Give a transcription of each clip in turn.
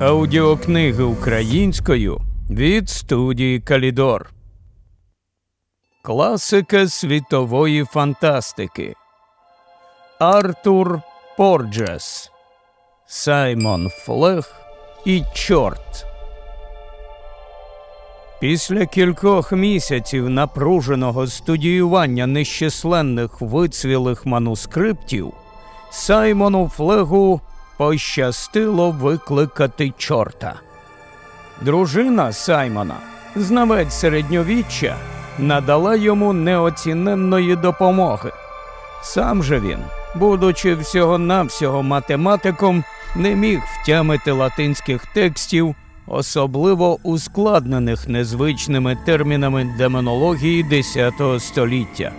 Аудіокниги українською від студії Калідор. Класика світової фантастики. Артур Порджес. Саймон Флех і Чорт. Після кількох місяців напруженого студіювання нещисленних вицвілих манускриптів Саймону Флегу пощастило викликати чорта. Дружина Саймона, знавець середньовіччя, надала йому неоціненної допомоги. Сам же він, будучи всього-навсього математиком, не міг втямити латинських текстів, особливо ускладнених незвичними термінами демонології X століття.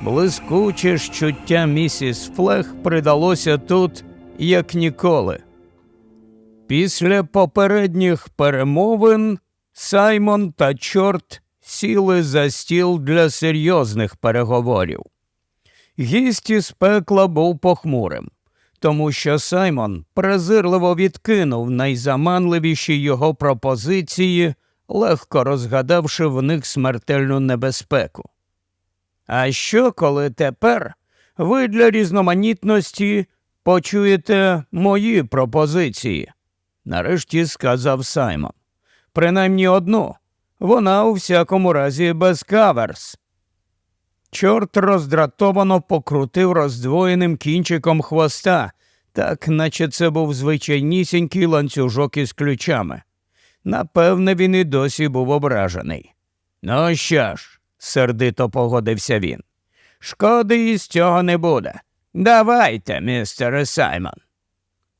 Блискуче щуття місіс Флех придалося тут як ніколи. Після попередніх перемовин Саймон та Чорт сіли за стіл для серйозних переговорів. Гість із пекла був похмурим, тому що Саймон презирливо відкинув найзаманливіші його пропозиції, легко розгадавши в них смертельну небезпеку. А що, коли тепер ви для різноманітності почуєте мої пропозиції? нарешті сказав Саймон. Принаймні одну. Вона у всякому разі без каверс. Чорт роздратовано покрутив роздвоєним кінчиком хвоста, так наче це був звичайнісінький ланцюжок із ключами. Напевне, він і досі був ображений. Ну що ж, сердито погодився він. Шкоди із цього не буде. Давайте, містере Саймон.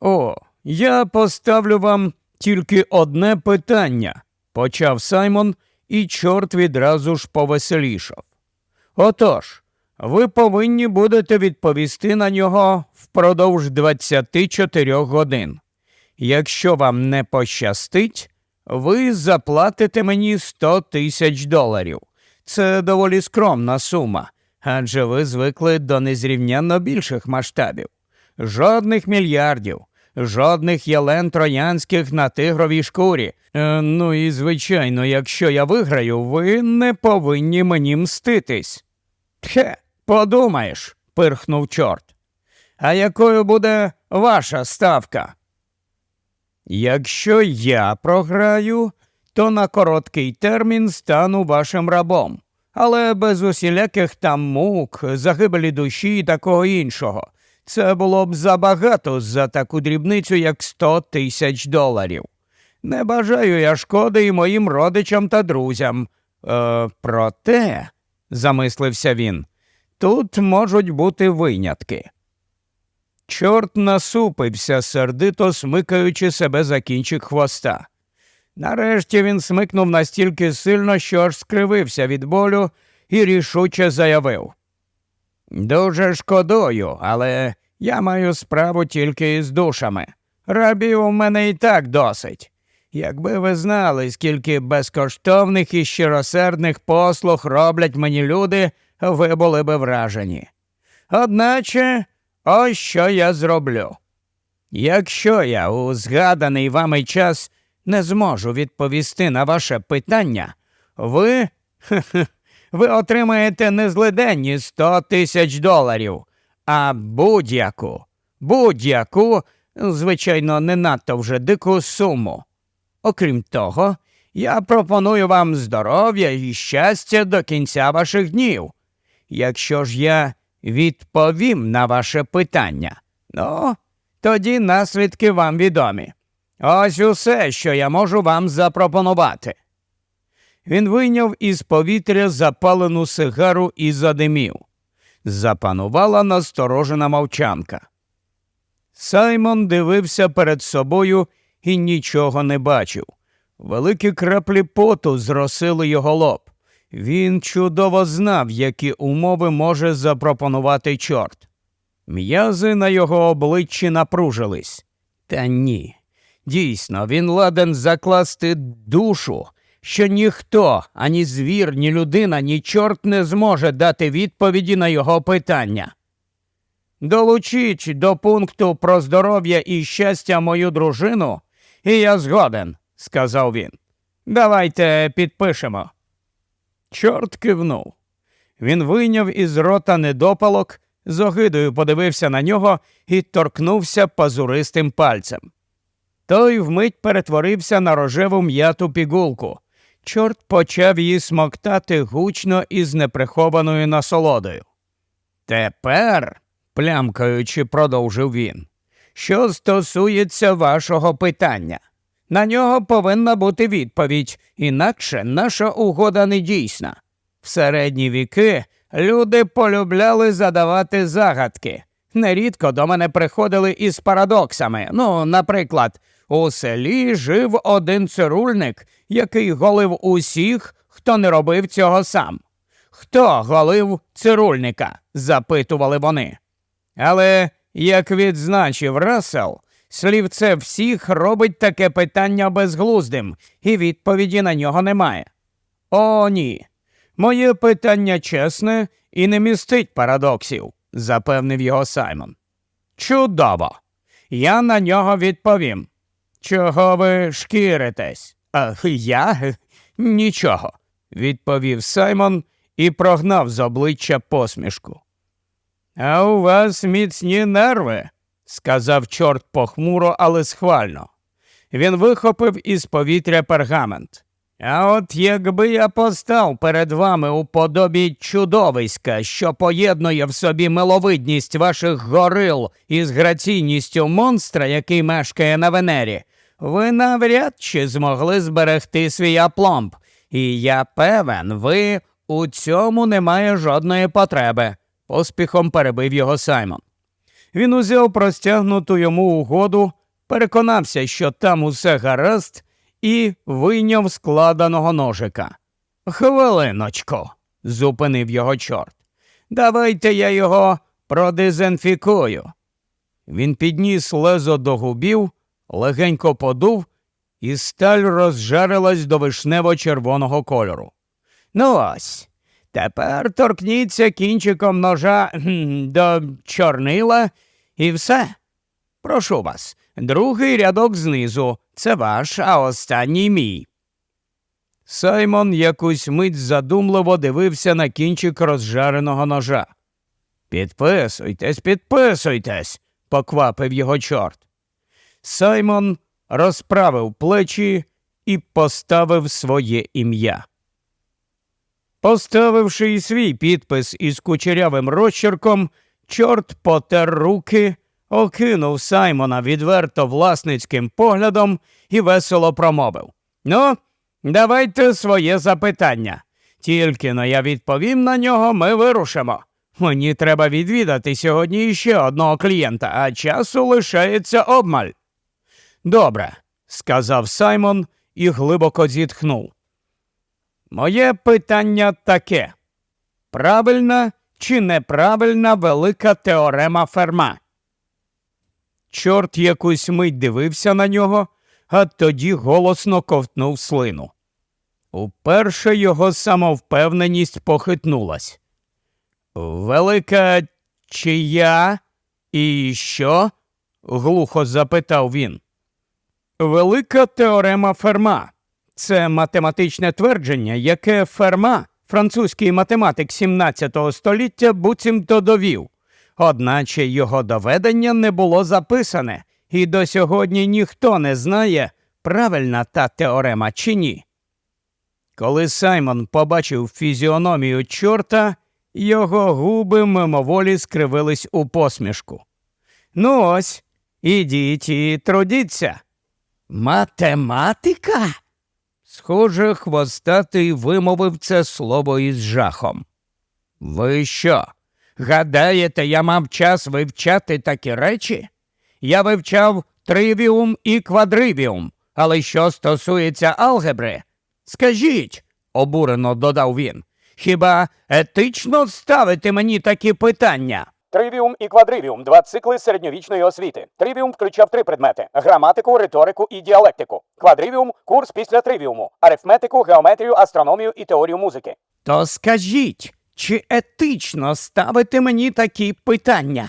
О, я поставлю вам тільки одне питання, почав Саймон, і чорт відразу ж повеселішав. Отож, ви повинні будете відповісти на нього впродовж 24 годин. Якщо вам не пощастить, ви заплатите мені 100 тисяч доларів. Це доволі скромна сума, адже ви звикли до незрівнянно більших масштабів. Жодних мільярдів, жодних ялен троянських на тигровій шкурі. Е, ну і звичайно, якщо я виграю, ви не повинні мені мститись. Тхе, подумаєш, пирхнув чорт. А якою буде ваша ставка? Якщо я програю, то на короткий термін стану вашим рабом, але без усіляких там мук, загибелі душі і такого іншого. Це було б забагато за таку дрібницю, як сто тисяч доларів. Не бажаю я шкоди і моїм родичам та друзям. Е, Проте, замислився він, тут можуть бути винятки. Чорт насупився, сердито смикаючи себе за кінчик хвоста. Нарешті він смикнув настільки сильно, що аж скривився від болю і рішуче заявив. Дуже шкодую, але я маю справу тільки із душами. Рабів у мене і так досить. Якби ви знали, скільки безкоштовних і щиросердних послуг роблять мені люди, ви були би вражені. Одначе, ось що я зроблю. Якщо я у згаданий вами час не зможу відповісти на ваше питання, ви ви отримаєте не злиденні 100 тисяч доларів, а будь-яку, будь-яку, звичайно, не надто вже дику суму. Окрім того, я пропоную вам здоров'я і щастя до кінця ваших днів. Якщо ж я відповім на ваше питання, ну, тоді наслідки вам відомі. Ось усе, що я можу вам запропонувати. Він вийняв із повітря запалену сигару і задимів. Запанувала насторожена мовчанка. Саймон дивився перед собою і нічого не бачив. Великі краплі поту зросили його лоб. Він чудово знав, які умови може запропонувати чорт. М'язи на його обличчі напружились. Та ні. Дійсно, він ладен закласти душу, що ніхто, ані звір, ні людина, ні чорт не зможе дати відповіді на його питання. Долучіть до пункту про здоров'я і щастя мою дружину, І я згоден, сказав він. Давайте підпишемо. Чорт кивнув. Він вийняв із рота недопалок, з огидою подивився на нього і торкнувся пазуристим пальцем. Той вмить перетворився на рожеву м'яту пігулку. Чорт почав її смоктати гучно і з неприхованою насолодою. Тепер, плямкаючи, продовжив він, що стосується вашого питання. На нього повинна бути відповідь, інакше наша угода не дійсна. В середні віки люди полюбляли задавати загадки. Нерідко до мене приходили із парадоксами. Ну, наприклад, у селі жив один цирульник, який голив усіх, хто не робив цього сам. Хто голив цирульника? запитували вони. Але, як відзначив Рассел, слівце всіх робить таке питання безглуздим, і відповіді на нього немає. О, ні. Моє питання чесне і не містить парадоксів, запевнив його Саймон. Чудово. Я на нього відповім. Чого ви шкіритесь? А я нічого, відповів Саймон і прогнав з обличчя посмішку. А у вас міцні нерви, сказав чорт похмуро, але схвально. Він вихопив із повітря пергамент. А от якби я постав перед вами у подобі чудовиська, що поєднує в собі миловидність ваших горил із граційністю монстра, який мешкає на Венері, ви навряд чи змогли зберегти свій апломб. І я певен, ви у цьому немає жодної потреби, поспіхом перебив його Саймон. Він узяв простягнуту йому угоду, переконався, що там усе гаразд, і вийняв складеного ножика. Хвилиночку, зупинив його чорт. Давайте я його продезінфікую. Він підніс лезо до губів, легенько подув, і сталь розжарилась до вишнево-червоного кольору. Ну ось, тепер торкніться кінчиком ножа до чорнила і все. Прошу вас, другий рядок знизу це ваш, а останній мій. Саймон якусь мить задумливо дивився на кінчик розжареного ножа. Підписуйтесь, підписуйтесь, поквапив його чорт. Саймон розправив плечі і поставив своє ім'я. Поставивши і свій підпис із кучерявим розчерком, чорт потер руки, окинув Саймона відверто власницьким поглядом і весело промовив Ну, давайте своє запитання. Тільки но я відповім на нього, ми вирушимо. Мені треба відвідати сьогодні іще одного клієнта, а часу лишається обмаль. Добре, сказав Саймон і глибоко зітхнув. Моє питання таке: правильна чи неправильна велика теорема Ферма? Чорт якусь мить дивився на нього, а тоді голосно ковтнув слину. Уперше його самовпевненість похитнулась. Велика чия і що? глухо запитав він. Велика теорема Ферма. Це математичне твердження, яке Ферма, французький математик 17 століття, буцімто довів. Одначе його доведення не було записане, і до сьогодні ніхто не знає, правильна та теорема чи ні. Коли Саймон побачив фізіономію чорта, його губи мимоволі скривились у посмішку. Ну ось, ідіть і трудіться. Математика? Схоже, хвостатий вимовив це слово із жахом. Ви що? Гадаєте, я мав час вивчати такі речі? Я вивчав тривіум і квадривіум, але що стосується алгебри, скажіть, обурено додав він, хіба етично ставити мені такі питання? Тривіум і квадривіум два цикли середньовічної освіти. Тривіум включав три предмети: граматику, риторику і діалектику. Квадривіум курс після тривіуму, арифметику, геометрію, астрономію і теорію музики. То скажіть, чи етично ставити мені такі питання?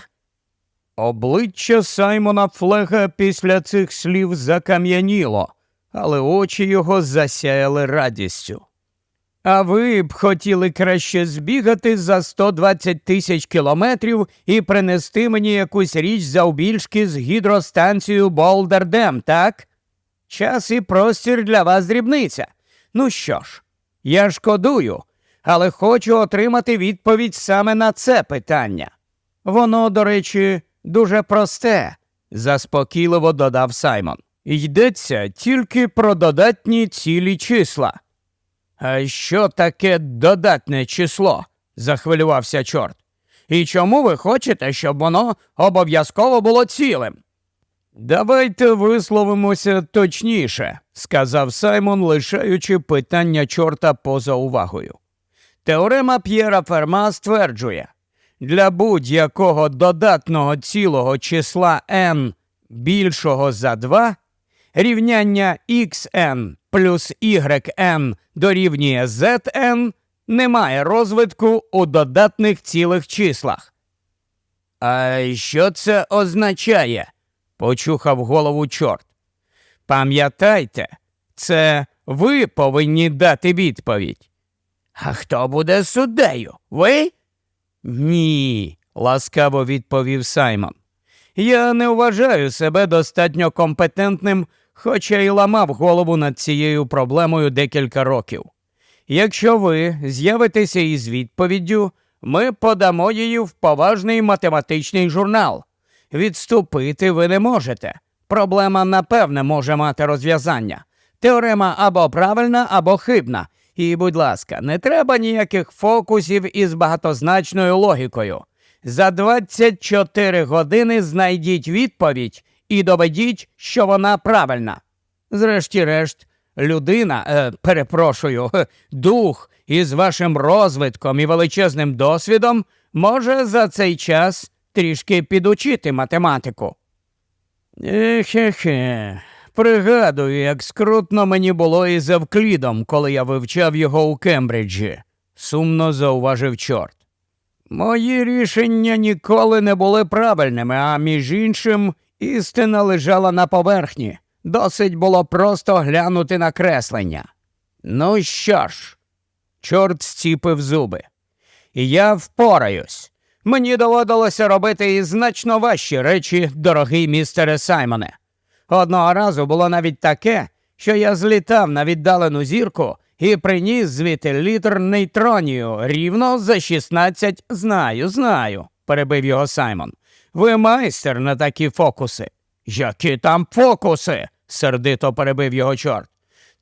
Обличчя Саймона Флега після цих слів закам'яніло, але очі його засяяли радістю. А ви б хотіли краще збігати за 120 тисяч кілометрів і принести мені якусь річ завбільшки з гідростанцією Болдердем, так? Час і простір для вас дрібниця. Ну що ж, я шкодую, але хочу отримати відповідь саме на це питання. Воно, до речі, дуже просте, заспокійливо додав Саймон. Йдеться тільки про додатні цілі числа. А що таке додатне число? захвилювався чорт. І чому ви хочете, щоб воно обов'язково було цілим? Давайте висловимося точніше, сказав Саймон, лишаючи питання чорта поза увагою. Теорема П'єра Ферма стверджує, для будь-якого додатного цілого числа n більшого за 2 рівняння xn плюс yn дорівнює zn немає розвитку у додатних цілих числах. А що це означає? почухав голову чорт. Пам'ятайте, це ви повинні дати відповідь. А хто буде суддею? Ви? Ні, ласкаво відповів Саймон. Я не вважаю себе достатньо компетентним, хоча й ламав голову над цією проблемою декілька років. Якщо ви з'явитеся із відповіддю, ми подамо її в поважний математичний журнал. Відступити ви не можете. Проблема, напевне, може мати розв'язання. Теорема або правильна, або хибна. І, будь ласка, не треба ніяких фокусів із багатозначною логікою. За 24 години знайдіть відповідь і доведіть, що вона правильна. Зрешті-решт, людина, е, перепрошую, дух із вашим розвитком і величезним досвідом може за цей час трішки підучити математику. Ехе-хе. Пригадую, як скрутно мені було із Евклідом, коли я вивчав його у Кембриджі, сумно зауважив чорт. Мої рішення ніколи не були правильними, а між іншим, істина лежала на поверхні. Досить було просто глянути на креслення. Ну що ж, чорт зціпив зуби. Я впораюсь. Мені доводилося робити і значно важчі речі, дорогий містере Саймоне. Одного разу було навіть таке, що я злітав на віддалену зірку і приніс звідти літр нейтронію рівно за 16 знаю, знаю, перебив його Саймон. Ви майстер на такі фокуси. Які там фокуси? сердито перебив його чорт.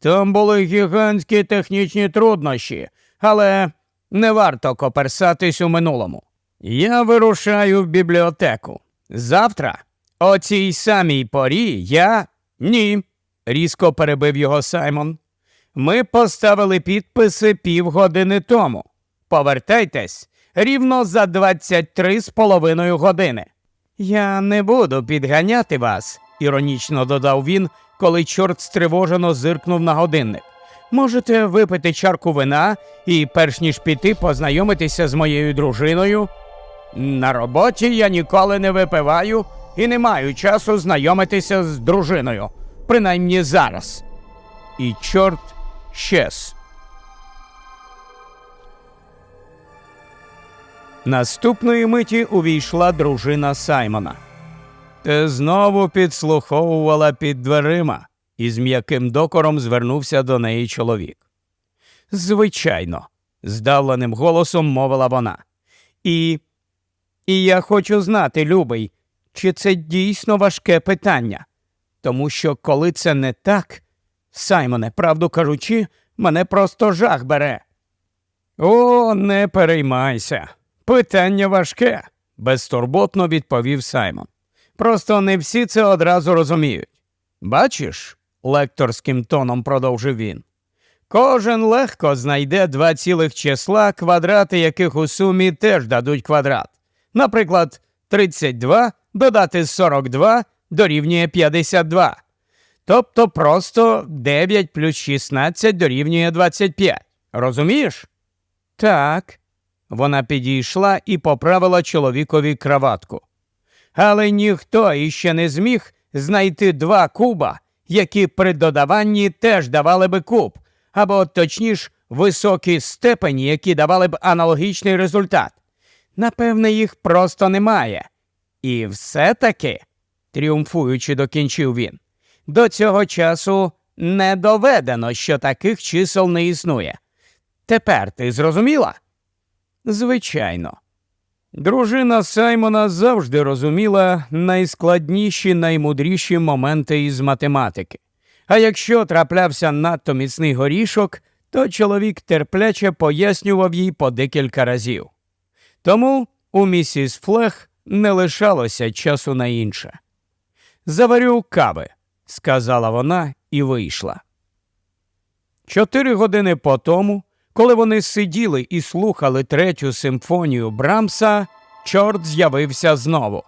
Там були гігантські технічні труднощі, але не варто коперсатись у минулому. Я вирушаю в бібліотеку. Завтра, о цій самій порі, я. Ні, різко перебив його Саймон. Ми поставили підписи півгодини тому. Повертайтесь рівно за 23 з половиною години. Я не буду підганяти вас, іронічно додав він, коли чорт стривожено зиркнув на годинник. Можете випити чарку вина і, перш ніж піти, познайомитися з моєю дружиною. На роботі я ніколи не випиваю і не маю часу знайомитися з дружиною, принаймні зараз. І чорт щез. Наступної миті увійшла дружина Саймона. Ти знову підслуховувала під дверима, із м'яким докором звернувся до неї чоловік. Звичайно, здавленим голосом мовила вона. І. І я хочу знати, любий, чи це дійсно важке питання. Тому що, коли це не так, Саймоне, правду кажучи, мене просто жах бере. О, не переймайся. Питання важке, безтурботно відповів Саймон. Просто не всі це одразу розуміють. Бачиш, лекторським тоном продовжив він. Кожен легко знайде два цілих числа, квадрати яких у сумі теж дадуть квадрат. Наприклад, 32 додати 42 дорівнює 52. Тобто просто 9 плюс 16 дорівнює 25. Розумієш? Так. Вона підійшла і поправила чоловікові краватку. Але ніхто іще не зміг знайти два куба, які при додаванні теж давали би куб, або точніше високі степені, які давали б аналогічний результат. Напевне, їх просто немає. І все-таки, тріумфуючи докінчив він, до цього часу не доведено, що таких чисел не існує. Тепер ти зрозуміла? Звичайно. Дружина Саймона завжди розуміла найскладніші, наймудріші моменти із математики. А якщо траплявся надто міцний горішок, то чоловік терпляче пояснював їй по декілька разів. Тому у місіс Флех не лишалося часу на інше. Заварю кави, сказала вона і вийшла. Чотири години по тому, коли вони сиділи і слухали третю симфонію Брамса, чорт з'явився знову.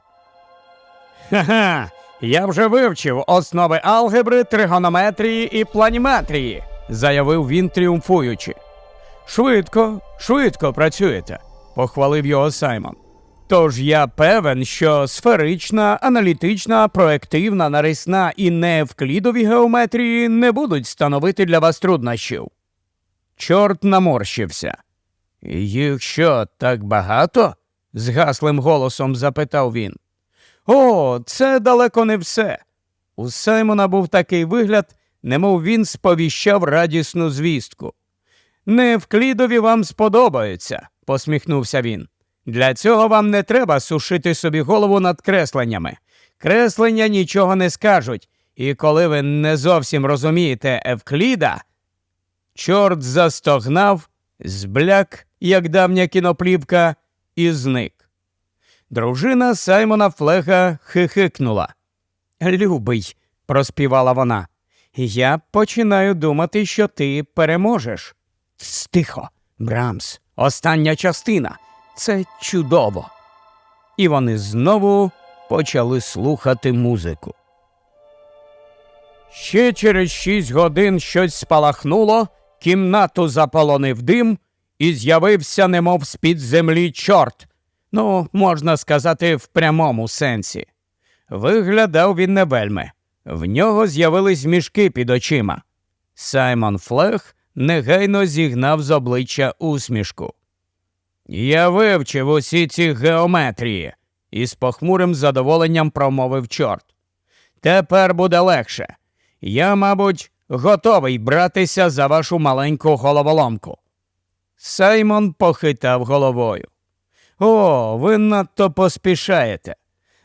Ха-ха, я вже вивчив основи алгебри, тригонометрії і планіметрії, заявив він тріумфуючи. Швидко, швидко працюєте, похвалив його Саймон. Тож я певен, що сферична, аналітична, проективна, нарисна і неевклідові геометрії не будуть становити для вас труднощів. Чорт наморщився. Їх що, так багато? згаслим голосом запитав він. О, це далеко не все. У Саймона був такий вигляд, немов він сповіщав радісну звістку. Невклідові вам сподобаються, посміхнувся він. Для цього вам не треба сушити собі голову над кресленнями. Креслення нічого не скажуть, і коли ви не зовсім розумієте Евкліда, чорт застогнав, збляк, як давня кіноплівка, і зник. Дружина Саймона Флега хихикнула. Любий, проспівала вона, я починаю думати, що ти переможеш. Стихо, Брамс, остання частина. Це чудово. І вони знову почали слухати музику. Ще через шість годин щось спалахнуло, кімнату заполонив дим, і з'явився, немов з-під землі, чорт. Ну, можна сказати, в прямому сенсі. Виглядав він не вельми. В нього з'явились мішки під очима. Саймон Флех негайно зігнав з обличчя усмішку. Я вивчив усі ці геометрії, із похмурим задоволенням промовив чорт. Тепер буде легше. Я, мабуть, готовий братися за вашу маленьку головоломку. Саймон похитав головою. О, ви надто поспішаєте.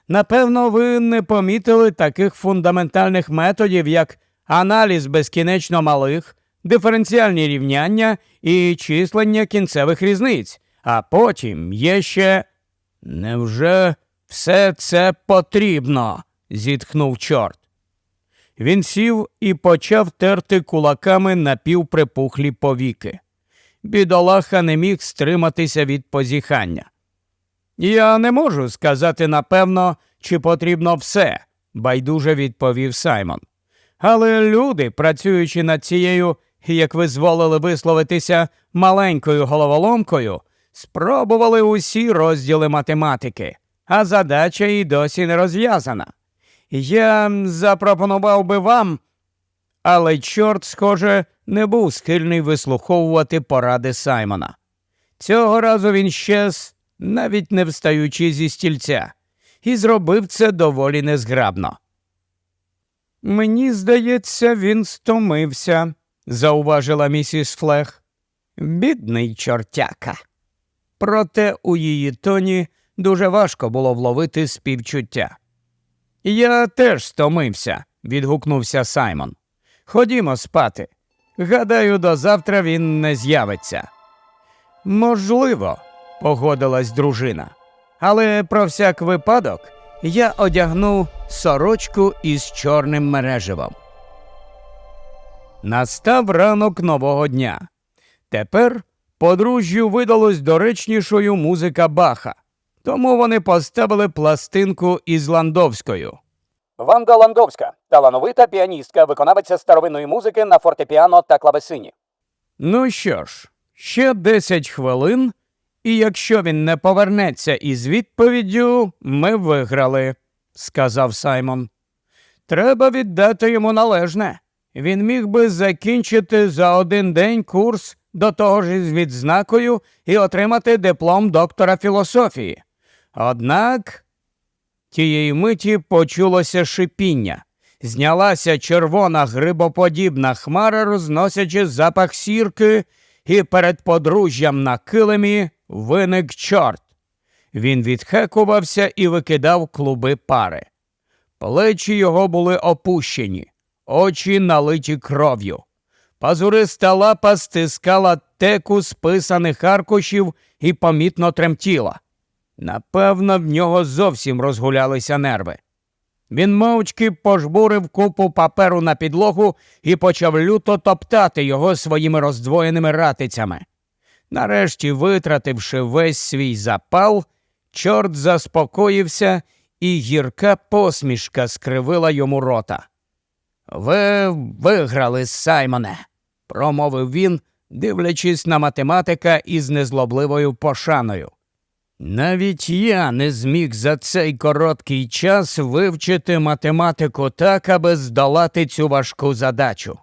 Напевно, ви не помітили таких фундаментальних методів, як аналіз безкінечно малих, диференціальні рівняння і числення кінцевих різниць. А потім є ще. Невже все це потрібно? зітхнув чорт. Він сів і почав терти кулаками напівприпухлі повіки. Бідолаха не міг стриматися від позіхання. Я не можу сказати напевно, чи потрібно все, байдуже відповів Саймон. Але люди, працюючи над цією, як ви зволили висловитися, маленькою головоломкою, спробували усі розділи математики, а задача і досі не розв'язана. Я запропонував би вам, але чорт, схоже, не був схильний вислуховувати поради Саймона. Цього разу він щез, навіть не встаючи зі стільця, і зробив це доволі незграбно. Мені здається, він стомився, зауважила місіс Флех. Бідний чортяка. Проте у її тоні дуже важко було вловити співчуття. Я теж стомився, відгукнувся Саймон. Ходімо спати. Гадаю, до завтра він не з'явиться. Можливо, погодилась дружина. Але про всяк випадок я одягну сорочку із чорним мереживом. Настав ранок нового дня. Тепер подружжю видалось доречнішою музика Баха, тому вони поставили пластинку із Ландовською. Ванда Ландовська, талановита піаністка, виконавиця старовинної музики на фортепіано та клавесині. Ну що ж, ще 10 хвилин, І якщо він не повернеться із відповіддю, ми виграли, сказав Саймон. Треба віддати йому належне. Він міг би закінчити за один день курс до того ж із відзнакою і отримати диплом доктора філософії. Однак тієї миті почулося шипіння. Знялася червона грибоподібна хмара, розносячи запах сірки, і перед подружжям на килимі виник чорт. Він відхекувався і викидав клуби пари. Плечі його були опущені, очі налиті кров'ю. Пазуриста лапа стискала теку списаних аркушів і помітно тремтіла. Напевно, в нього зовсім розгулялися нерви. Він мовчки пожбурив купу паперу на підлогу і почав люто топтати його своїми роздвоєними ратицями. Нарешті, витративши весь свій запал, чорт заспокоївся, і гірка посмішка скривила йому рота. Ви виграли, Саймоне, промовив він, дивлячись на математика із незлобливою пошаною. Навіть я не зміг за цей короткий час вивчити математику так, аби здолати цю важку задачу.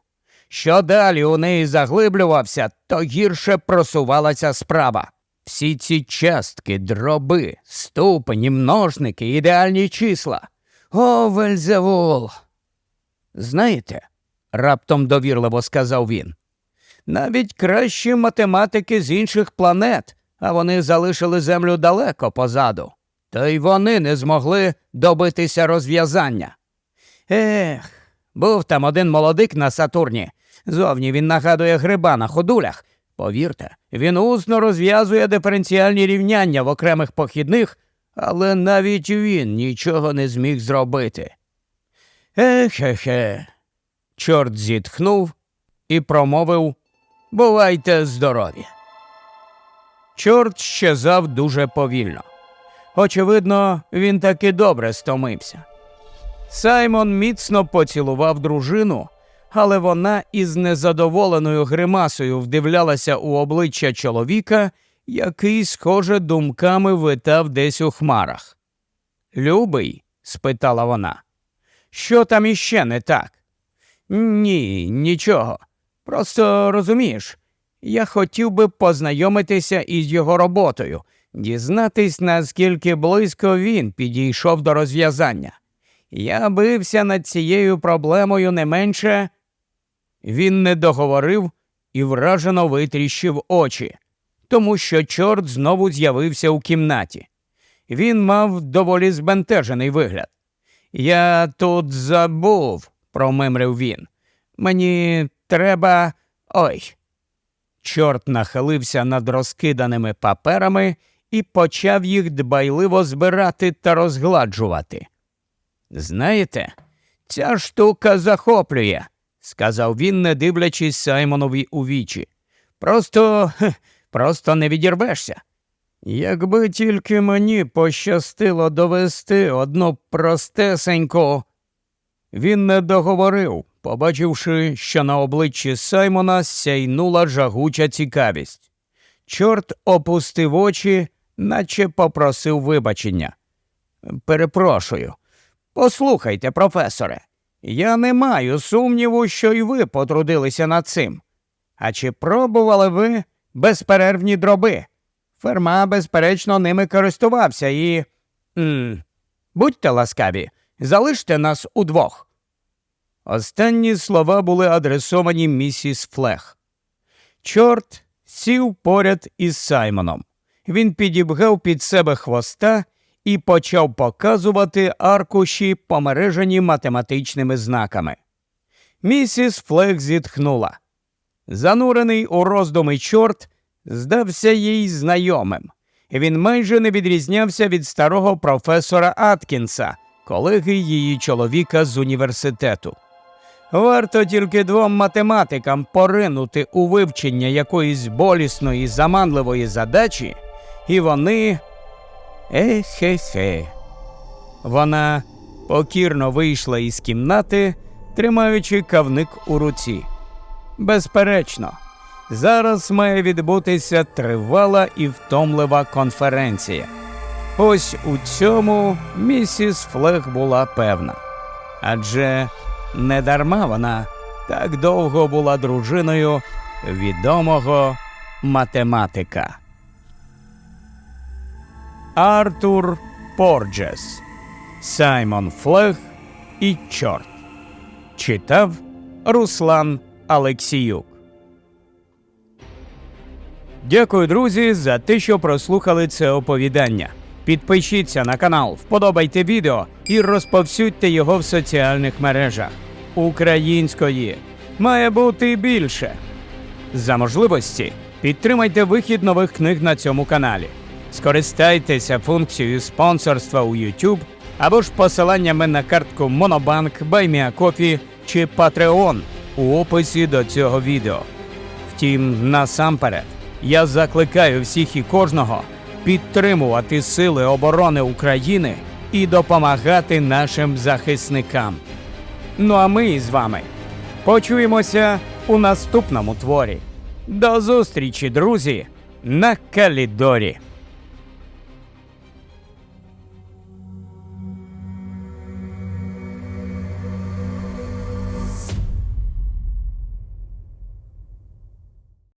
Що далі у неї заглиблювався, то гірше просувалася справа. Всі ці частки, дроби, ступені, множники, ідеальні числа. О, Вельзевул! Знаєте, раптом довірливо сказав він. Навіть кращі математики з інших планет, а вони залишили землю далеко позаду. Та й вони не змогли добитися розв'язання. Ех, був там один молодик на Сатурні. Зовні він нагадує гриба на ходулях. Повірте, він усно розв'язує диференціальні рівняння в окремих похідних, але навіть він нічого не зміг зробити. Ехе-хе. Чорт зітхнув і промовив Бувайте здорові. Чорт щезав дуже повільно. Очевидно, він таки добре стомився. Саймон міцно поцілував дружину, але вона із незадоволеною гримасою вдивлялася у обличчя чоловіка, який, схоже, думками витав десь у хмарах. Любий? спитала вона. Що там іще не так? Ні, нічого. Просто розумієш, я хотів би познайомитися із його роботою, дізнатись, наскільки близько він підійшов до розв'язання. Я бився над цією проблемою не менше. Він не договорив і вражено витріщив очі, тому що чорт знову з'явився у кімнаті. Він мав доволі збентежений вигляд. Я тут забув, промимрив він. Мені треба. Ой. Чорт нахилився над розкиданими паперами і почав їх дбайливо збирати та розгладжувати. Знаєте, ця штука захоплює, сказав він, не дивлячись Саймонові у вічі. Просто, просто не відірвешся. Якби тільки мені пощастило довести одну простесеньку. Він не договорив, побачивши, що на обличчі Саймона сяйнула жагуча цікавість. Чорт опустив очі, наче попросив вибачення. Перепрошую. Послухайте, професоре, я не маю сумніву, що й ви потрудилися над цим. А чи пробували ви безперервні дроби? Ферма, безперечно, ними користувався і. М будьте ласкаві, залиште нас удвох. Останні слова були адресовані місіс Флех. Чорт сів поряд із Саймоном. Він підібгав під себе хвоста і почав показувати аркуші, помережені математичними знаками. Місіс Флех зітхнула. Занурений у роздуми чорт здався їй знайомим. Він майже не відрізнявся від старого професора Аткінса, колеги її чоловіка з університету. Варто тільки двом математикам поринути у вивчення якоїсь болісної, заманливої задачі, і вони. Ехе-хе. Вона покірно вийшла із кімнати, тримаючи кавник у руці. Безперечно, Зараз має відбутися тривала і втомлива конференція. Ось у цьому місіс Флег була певна. Адже недарма вона так довго була дружиною відомого математика. Артур Порджес, Саймон Флег і Чорт. Читав Руслан Алексіюк. Дякую, друзі, за те, що прослухали це оповідання. Підпишіться на канал, вподобайте відео і розповсюдьте його в соціальних мережах. Української має бути більше. За можливості підтримайте вихід нових книг на цьому каналі. Скористайтеся функцією спонсорства у YouTube або ж посиланнями на картку Monobank, BuyMeACoffee чи Patreon у описі до цього відео. Втім, насамперед, я закликаю всіх і кожного підтримувати Сили оборони України і допомагати нашим захисникам. Ну а ми з вами почуємося у наступному творі. До зустрічі, друзі, на Калідорі.